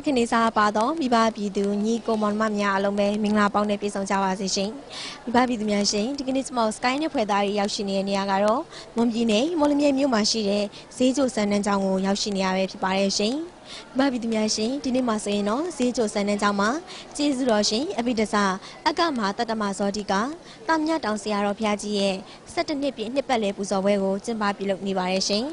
ချစ်ခင်လေးစားပါတော့မိဘပြည်သူညီကိုမောင်နှမများအားလုံးပဲမင်္ဂလာပေါင်းနဲ့ပြည့်စုံကြပါစေရှင်မိဘပြည်သူများရှင်ဒီကနေ့ကျွန်တော် Sky နဲ့ဖွဲ့သားတွေရောက်ရှိနေတဲ့နေရာကတော့မွန်ပြည်နယ်မော်လမြိုင်မြို့မှာရှိတဲ့ဈေးကျိုစံနှန်းကျောင်းကိုရောက်ရှိနေရပဲဖြစ်ပါတယ်ရှင် မိဘပြည်သူများရှင်ဒီနေ့မှာဆိုရင်တော့ဈေးကျိုစံနှန်းကျောင်းမှာကျေးဇူးတော်ရှင်အဘိဓဆာအကမဟာတတ္တမဇောတိကတာမြတ်တောင်ဆရာတော်ဘုရားကြီးရဲ့17နှစ်ပြည့်နှစ်ပတ်လည်ပူဇော်ပွဲကိုကျင်းပပြုလုပ်နေပါတယ်ရှင်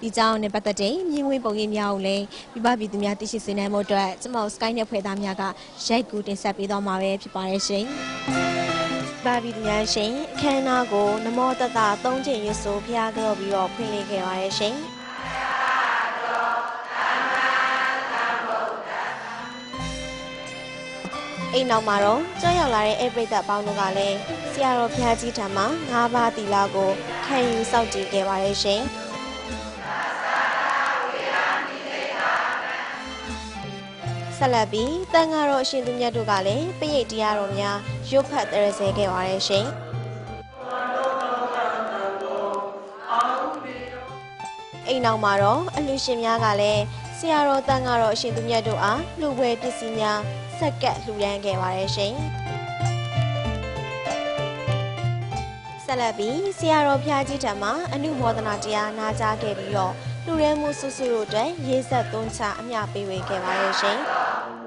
ဒီကြောင်းနဲ့ပတ်သက်တဲ့မြင်းဝင်းပုံရိပ်များကိုလည်းမိဘပြည်သူများသိရှိစေနိုင်မှုအတွက်ကျွန်တော် Sky နဲ့ဖွဲ့သားများကရိုက်ကူတင်ဆက်ပေးသွားမှာပဲဖြစ်ပါတယ်ရှင်။မိဘပြည်သူများရှင်အခမ်းအနားကိုနမောတတသုံးချိန်ရွတ်ဆိုဖျားကြောပြီးတော့ဖွင့်လှစ်ခဲ့ပါတယ်ရှင်။ အိမ်နောက်မှာတော့ကြောက်ရောက်လာတဲ့ဧပိသက်ပေါင်းတို့ကလည်းဆရာတော်ဘုရားကြီးထံမှာ၅ပါးတီလာကိုခံယူစောင့်ကြည့်ခဲ့ပါတယ်ရှင်။ဆက်လက်ပြီးတန်ဃာတော်အရှင်သူမြတ်တို့ကလည်းပိဋိတရားတော်များရုပ်ဖတ်တရဆဲခဲ့ပါတယ်ရှင်။အိမ်နောက်မှာတော့အလူရှင်များကလည်း ဆရာတော်တန်ဃာတော်အရှင်သူမြတ်တို့အားလူဝဲပစ္စည်းများဆက်ကပ်လှူဒန်းခဲ့ပါတယ်ရှင်။ဆက်လက်ပြီးဆရာတော်ဘုရားကြီးထံမှာအနုမောဒနာတရားနာကြားခဲ့ပြီးတော့လူရဲမှုစုစုတို့အတွက်ရေးဆက်သွန်းချအမျှပေးဝေခဲ့ပါတယ်ရှင်။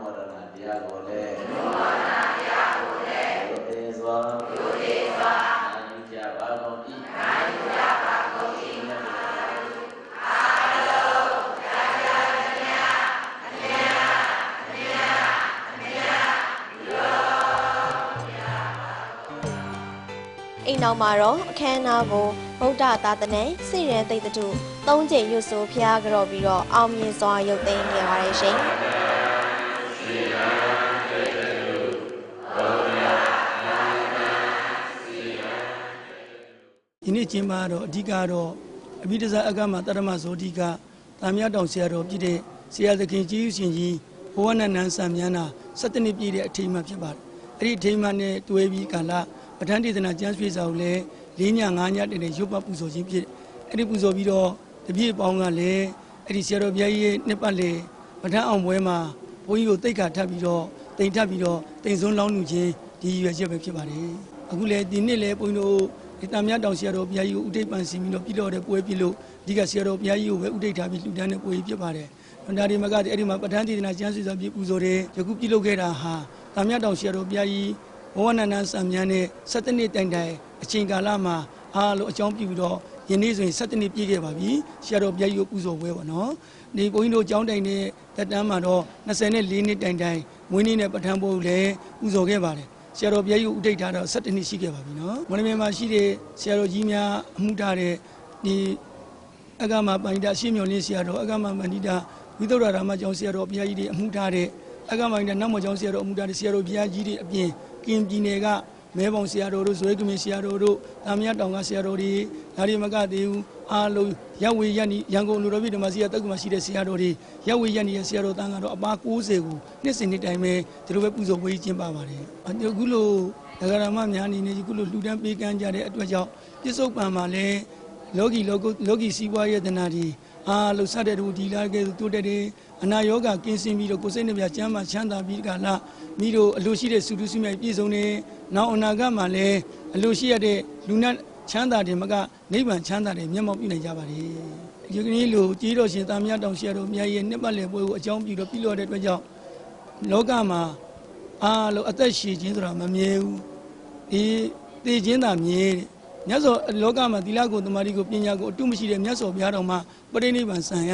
အိမ်နောက်မှာတော့အခမ်းအနားကိုဗုဒ္ဓသာသနာစိရန်သိတ္တတုသုံးချိန်ရွတ်ဆိုဖျားကြော်ပြီးတော့အောင်မြင်စွာရုပ်သိမ်းခဲ့ပါတယ်ရှင်။ဒီနေ့ကျင်းပတော့အဓိကတော့အဘိဓဇာအကမတရမဇောတိကတာမြတ်တောင်ဆရာတော်ပြည့်တဲ့ဆရာသခင်ကြီးရှင်ကြီးဘဝနန္ဒန်ဆံမြန်းနာ7နှစ်ပြည့်တဲ့အထိမ်းအမှတ်ဖြစ်ပါတယ်။အဲ့ဒီအထိမ်းအမှတ်နဲ့တွဲပြီးကာလ ပဋ္ဌာန်းဒေသနာကျမ်းဆွေစာကိုလည်း၄ည၅ညတည်းနဲ့ရုပ်ပတ်ပူဇော်ခြင်းဖြစ်အဲ့ဒီပူဇော်ပြီးတော့တပြည့်ပေါင်းကလည်းအဲ့ဒီဆရာတော်ဘုရားကြီးရဲ့နှစ်ပတ်လေပဋ္ဌာန်းအောင်ပွဲမှာဘုန်းကြီးကိုတိတ်ခါထပ်ပြီးတော့တိမ်ထပ်ပြီးတော့တိမ်စွန်းလောင်းလူခြင်းဒီရွယ်ချက်ပဲဖြစ်ပါတယ်။အခုလည်းဒီနှစ်လည်းဘုန်းကြီးတို့ဒီတာမြတ်တောင်ဆရာတော်ဘုရားကြီးကိုဥဒိတ်ပန်စီပြီးတော့ပြည်တော်တဲ့ပွဲပြုလို့အဓိကဆရာတော်ဘုရားကြီးကိုပဲဥဒိတ်ထားပြီးလှူဒန်းတဲ့ပွဲကြီးဖြစ်ပါတယ်။ဒါဒီမကတည်းအဲ့ဒီမှာပဋ္ဌာန်းဒေသနာကျမ်းစွာပြပူဇော်တဲ့ယခုပြုလုပ်ခဲ့တာဟာတာမြတ်တောင်ဆရာတော်ဘုရားကြီး ဘဝနန္ဒစံမြန်းနဲ့7နှစ်တိုင်တိုင်အချိန်ကာလမှာအားလို့အကြောင်းပြုပြီးတော့ယနေ့ဆိုရင်7နှစ်ပြည့်ခဲ့ပါပြီ။ဆရာတော်ဘုရားကြီးကိုပူဇော်ပွဲပါနော်။ဒီဘုန်းကြီးတို့ကျောင်းတိုင်တဲ့တက်တန်းမှာတော့24နှစ်တိုင်တိုင်မွေးနေ့နဲ့ပဋ္ဌာန်းပွဲကိုလည်းပူဇော်ခဲ့ပါတယ်။ဆရာတော်ဘုရားကြီးကိုဥဒိတ်ထားတော့17နှစ်ရှိခဲ့ပါပြီနော်။မန္တလေးမှာရှိတဲ့ဆရာတော်ကြီးများအမှုထားတဲ့ဒီအကမပန္နိတာရှေးမြော်လင်းဆရာတော်အကမပန္နိတာဝိသုဒ္ဓရာမကျောင်းဆရာတော်ဘုရားကြီးတွေအမှုထားတဲ့အကမပန္နိတာနောက်မကျောင်းဆရာတော်အမှုထားတဲ့ဆရာတော်ဘုရားကြီးတွေအပြင် ကင်ပြည်နယ်ကမဲပေါင်ဆရာတော်တို့ဇွဲကမင်းဆရာတော်တို့တာမယတောင်ကဆရာတော်တွေဒါရီမကသေးဘူးအားလုံးရပ်ဝေရပ်နီရန်ကုန်လူတော်ပြည်ဓမ္မစီရတက္ကမရှိတဲ့ဆရာတော်တွေရပ်ဝေရပ်နီရဲ့ဆရာတော်တန်းကတော့အပါ90ကိုနှစ်စဉ်နှစ်တိုင်းပဲဒီလိုပဲပူဇော်ပွဲကြီးကျင်းပပါတယ်အခုလိုဒဂရမများအနေနဲ့အခုလိုလှူဒန်းပေးကမ်းကြတဲ့အတွက်ကြောင့်ပြစ္ဆုတ်ပံမှာလည်းလောကီလောကလောကီစီးပွားရေးတနာဒီ အားလို့စတဲ့တူဒီလာကဲတိုးတက်တယ်အနာယောဂကင်းစင်ပြီးတော့ကိုယ်စိတ်နှပြချမ်းသာချမ်းသာပြီးကလာမိတို့အလိုရှိတဲ့စုတုစုမြိုင်ပြည့်စုံနေနောက်အနာဂတ်မှာလည်းအလိုရှိရတဲ့လူနာချမ်းသာတယ်မကနိဗ္ဗာန်ချမ်းသာတယ်မျက်မှောက်ပြုနိုင်ကြပါလေဒီကနေ့လိုကြီးတော်ရှင်သာမြတ်တောင်ဆရာတော်မြတ်ရဲ့နှစ်ပတ်လည်ပွဲကိုအကြောင်းပြုတော့ပြုလို့တဲ့အတွက်ကြောင့်လောကမှာအားလို့အသက်ရှည်ခြင်းဆိုတာမမြဲဘူးဒီသိခြင်းသာမြဲတဲ့ မြတ်စွာလောကမှာသီလကိုတမာတိကိုပညာကိုအတုမရှိတဲ့မြတ်စွာဘုရားတော်မှာပရိနိဗ္ဗာန်ဆံရ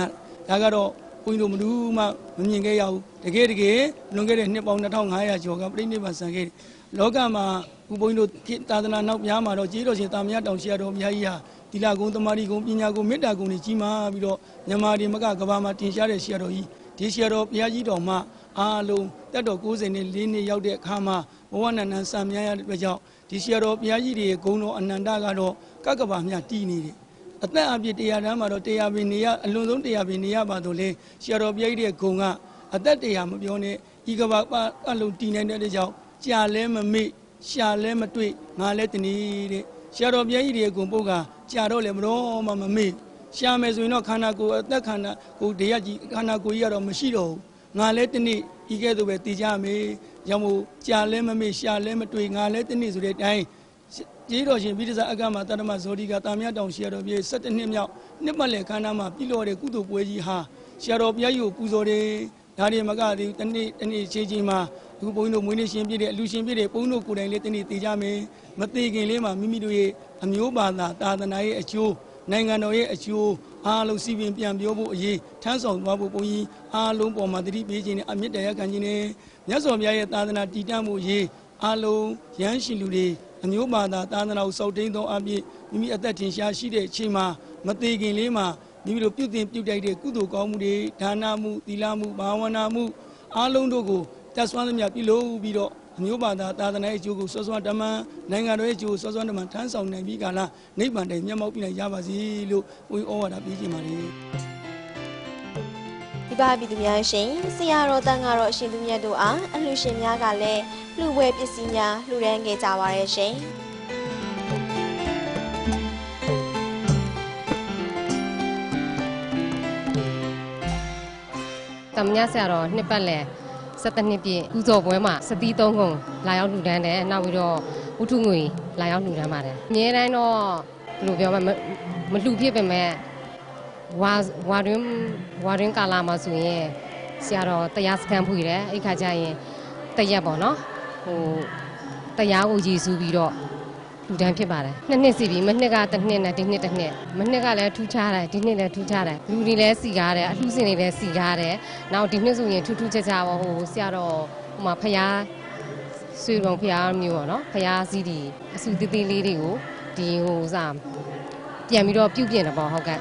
ဒါကတော့ဘုန်းကြီးတို့မလူမှမမြင်ခဲ့ရဘူးတကယ်တကယ်လွန်ခဲ့တဲ့နှစ်ပေါင်း2500ကျော်ကပရိနိဗ္ဗာန်ဆံခဲ့တယ်လောကမှာဥဘုန်းကြီးတို့သာသနာနောက်ပြားမှာတော့ကြီးတော်ရှင်တာမယတောင်ဆရာတော်ဘုရားကြီးဟာသီလကုံတမာတိကုံပညာကုံမေတ္တာကုံတွေကြီးမားပြီးတော့မြန်မာပြည်မကကဘာမှာတင်ရှားတဲ့ဆရာတော်ကြီးဒီဆရာတော်ဘုရားကြီးတော်မှာ အားလုံးတက်တော်90နဲ့4နှစ်ရောက်တဲ့အခါမှာဘဝနန္ဒန်စံမြန်းရတဲ့အတွက်ကြောင့်ဒီဆရာတော်ဘုရားကြီးတွေရဲ့ဂုဏ်တော်အနန္တကတော့ကကဘာမြတည်နေတယ်အသက်အပြည့်တရားတန်းမှာတော့တရားပင်နေရအလွန်ဆုံးတရားပင်နေရပါတော့လေဆရာတော်ဘုရားကြီးရဲ့ဂုဏ်ကအသက်တရားမပြောနဲ့ဤကဘာအလုံးတည်နေတဲ့အတွက်ကြောင့်ကြာလဲမမေ့ရှာလဲမတွေ့ငါလဲတနည်းတဲ့ဆရာတော်ဘုရားကြီးတွေရဲ့ဂုဏ်ပုတ်ကကြာတော့လေမတော့မှမမေ့ရှာမယ်ဆိုရင်တော့ခန္ဓာကိုယ်အသက်ခန္ဓာကိုယ်တရားကြီးခန္ဓာကိုယ်ကြီးကတော့မရှိတော့ဘူး ငါလည်းတစ်နေ့ဤကဲ့သို့ပဲတည်ကြမယ်ရောင်မို့ကြာလဲမမေ့ရှာလဲမတွေ့ငါလည်းတစ်နေ့ဆိုတဲ့အတိုင်းကျေးတော်ရှင်ပြည်တစားအကမတတ္တမဇောတိကတာမြတ်တောင်ရှိရတော်ပြေ17နှစ်မြောက်နှစ်ပတ်လည်ခန္ဓာမှာပြည်တော်တဲ့ကုသိုလ်ပွဲကြီးဟာဆရာတော်ဘုရားကြီးကိုပူဇော်တယ်ဒါတွေမကသေးဘူးတနေ့တနေ့ချင်းချင်းမှာအခုဘုန်းကြီးတို့မွေးနေ့ရှင်ပြည့်တဲ့အလူရှင်ပြည့်တဲ့ဘုန်းကြီးတို့ကိုယ်တိုင်လေးတနေ့တည်ကြမယ်မတည်ခင်လေးမှာမိမိတို့ရဲ့အမျိုးဘာသာသာသနာရဲ့အကျိုးနိုင်ငံတော်ရဲ့အကျိုး အားလုံးစီပင်ပြန်ပြောဖို့အရေးထမ်းဆောင်သွားဖို့ဘုန်းကြီးအားလုံးပေါ်မှာတတိပေးခြင်းနဲ့အမြင့်တရားခံခြင်းနဲ့မြတ်စွာဘုရားရဲ့သာသနာတည်တံ့မှုအရေးအားလုံးရဟန်းရှင်လူတွေအမျိုးဘာသာသာသနာကိုစောင့်တင်းသောအပြည့်မိမိအသက်ထင်ရှားရှိတဲ့အချိန်မှာမသေးခင်လေးမှာမိမိတို့ပြုတင်ပြုတိုက်တဲ့ကုသိုလ်ကောင်းမှုတွေဒါနမှုသီလမှုဘာဝနာမှုအားလုံးတို့ကိုတက်ဆွမ်းသမျှပြုလုပ်ပြီးတော့အ မျိုးဘာသာသာသနာ့အကျိုးကိုစောစောဓမ္မနိုင်ငံတော်ရဲ့အကျိုးကိုစောစောဓမ္မထမ်းဆောင်နိုင်ပြီးကာလနိဗ္ဗာန်တိုင်မျက်မှောက်ပြုနိုင်ကြပါစေလို့ဘုန်းကြီးဩဝါဒပေးခြင်းပါတယ်ဒီပါပြည်သူများရှင်ဆရာတော်တန်ကတော့အရှင်သူမြတ်တို့အားအလှရှင်များကလည်းလှူဝဲပစ္စည်းများလှူဒန်းခဲ့ကြပါရဲ့ရှင်တမညာဆရာတော်နှစ်ပတ်လည် 17နှစ်ပြည့်ကုသိုလ်ပွဲမှာစတိသုံးခုလာရောက်လှူဒန်းတယ်နောက်ပြီးတော့ဥထုငွေလာရောက်လှူဒန်းပါတယ်အများတိုင်းတော့ဘယ်လိုပြောမလဲမမလှူဖြစ်ပေမဲ့ဝါဝါတွင်ဝါတွင်ကာလာမှာဆိုရင်ဆရာတော်တရားစခန်းဖွင့်တယ်အဲ့ခါကျရင်တရက်ပေါ့နော်ဟိုတရားကိုရည်စူးပြီးတော့ လူတန်းဖြစ်ပါတယ်နှစ်နှစ်စီပြီမနှစ်ကတစ်နှစ်နဲ့ဒီနှစ်တစ်နှစ်မနှစ်ကလည်းထူးခြားတယ်ဒီနှစ်လည်းထူးခြားတယ်လူတွေလည်းစီကားတယ်အလှူစင်တွေလည်းစီကားတယ်နောက်ဒီနှစ်ဆိုရင်ထူးထူးခြားခြားပေါ့ဟိုဆရာတော်ဟိုမှာဖျားဆွေတော်ဖျားမျိုးပေါ့နော်ဖျားစည်းဒီအဆူသေးသေးလေးတွေကိုဒီဟိုစားပြန်ပြီးတော့ပြုတ်ပြင်တယ်ပေါ့ဟုတ်ကဲ့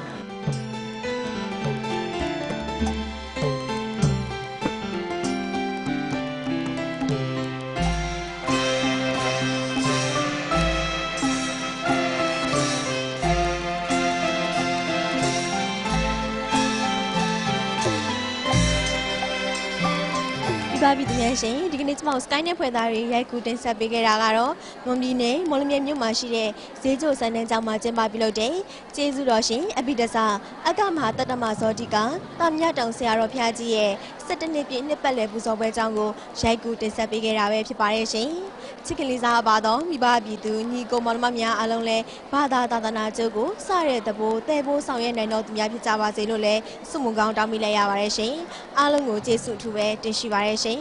ပါပြည်သူများရှင်ဒီကနေ့ကျွန်မတို့ Sky နဲ့ဖွဲ့သားတွေရိုက်ကူတင်ဆက်ပေးခဲ့တာကတော့မွန်ပြည်နယ်မော်လမြိုင်မြို့မှာရှိတဲ့ဈေးကျိုစံတန်းကျောင်းမှာကျင်းပပြုလုပ်တဲ့ကျေးဇူးတော်ရှင်အဘိဒဆာအကမဟာတတ္တမဇောတိကတာမြတ်တောင်ဆရာတော်ဖျားကြီးရဲ့17နှစ်ပြည့်နှစ်ပတ်လည်ပူဇော်ပွဲကျောင်းကိုရိုက်ကူတင်ဆက်ပေးခဲ့တာပဲဖြစ်ပါတယ်ရှင်ချစ်ကလေးစားပါတော့မိဘပြည်သူညီကိုမောင်နှမများအားလုံးလည်းဘာသာသာသနာကျိုးကိုစတဲ့တဘိုးတဲ့ဘိုးဆောင်ရွက်နိုင်တော်သူများဖြစ်ကြပါစေလို့လည်းဆုမွန်ကောင်းတောင်းမိလိုက်ရပါတယ်ရှင်အားလုံးကိုကျေးဇူးအထူးပဲတင်ရှိပါတယ်ရှင်